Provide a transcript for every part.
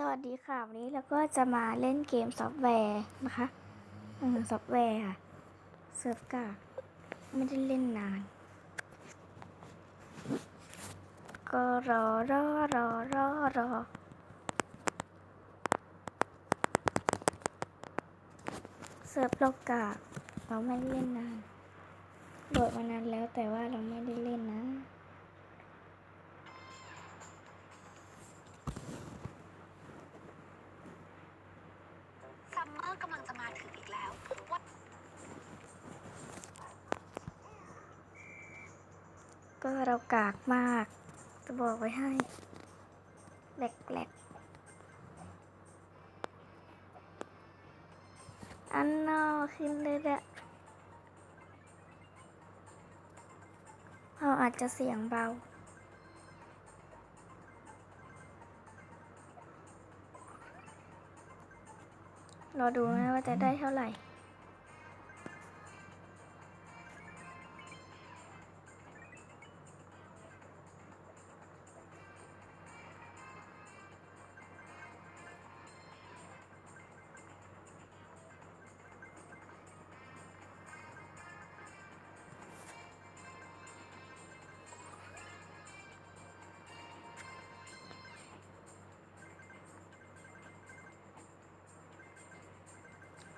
สวัสดีค่ะ วันนี้เราก็จะมาเล่นเกมซอฟต์แวร์นะคะเออซอฟต์แวร์ค่ะ เซิร์ฟกาไม่ได้เล่นนาน ก็รอรอรอรอรอเซิร์ฟโลกาเราไม่ได้เล่นนานโหลดมานานแล้วแต่ว่าเราไม่ได้เล่นนะ ก็เรากากมาก จะบอกไว้ให้แหลกๆอันนอขึ้นเลยแหละเราอาจจะเสียงเบารอดูนะว่าจะได้เท่าไหร่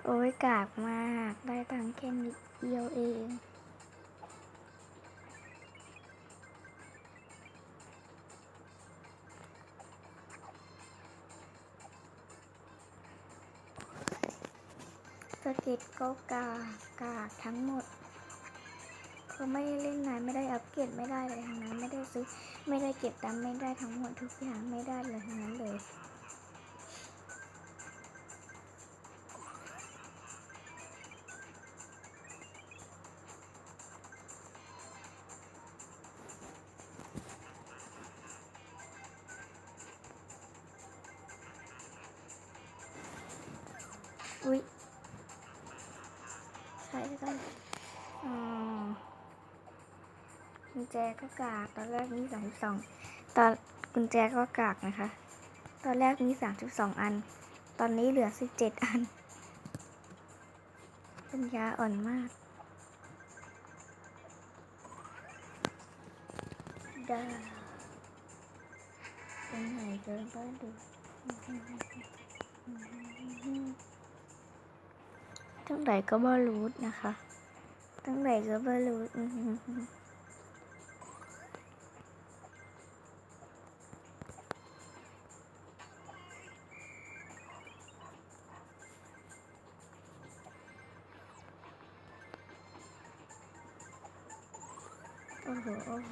โอ้ยกากมาก ได้ตังค์แค่นิดเดียวเองสเก็ตก็กากกากทั้งหมดเขาไม่ได้เล่นนานไม่ได้อัปเกรดไม่ได้เลยทั้งนั้น ไม่ได้ซื้อ ไม่ได้เก็บตังไม่ได้ทั้งหมดทุกอย่างไม่ได้เลยทั้งนั้นเลย อุ๊ยใช่ก็ได้อ๋อกุญแจก็กาก ตอนแรกมีสามสิบสองตอนกุญแจก็กากนะคะ ตอนแรกมีสามสิบสองอัน ตอนนี้เหลือสิบเจ็ดอัน ปัญญาอ่อนมากดาเป็นไหนเกินบ้านดู ตั้งไหนก็บอรูดนะคะ ตั้งไหนก็บอรูดอื้อหือหือโอ้โหโอ้โห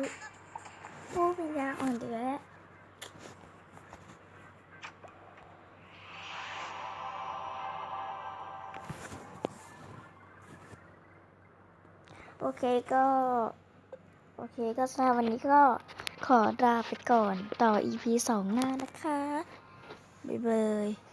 อุ้ยโอ้ปัญญาอ่อนอีแล้วโอเคก็ โอเคก็สำหรับวันนี้ก็ขอลาไปก่อนต่อ EP สองหน้านะคะ บ๊ายบาย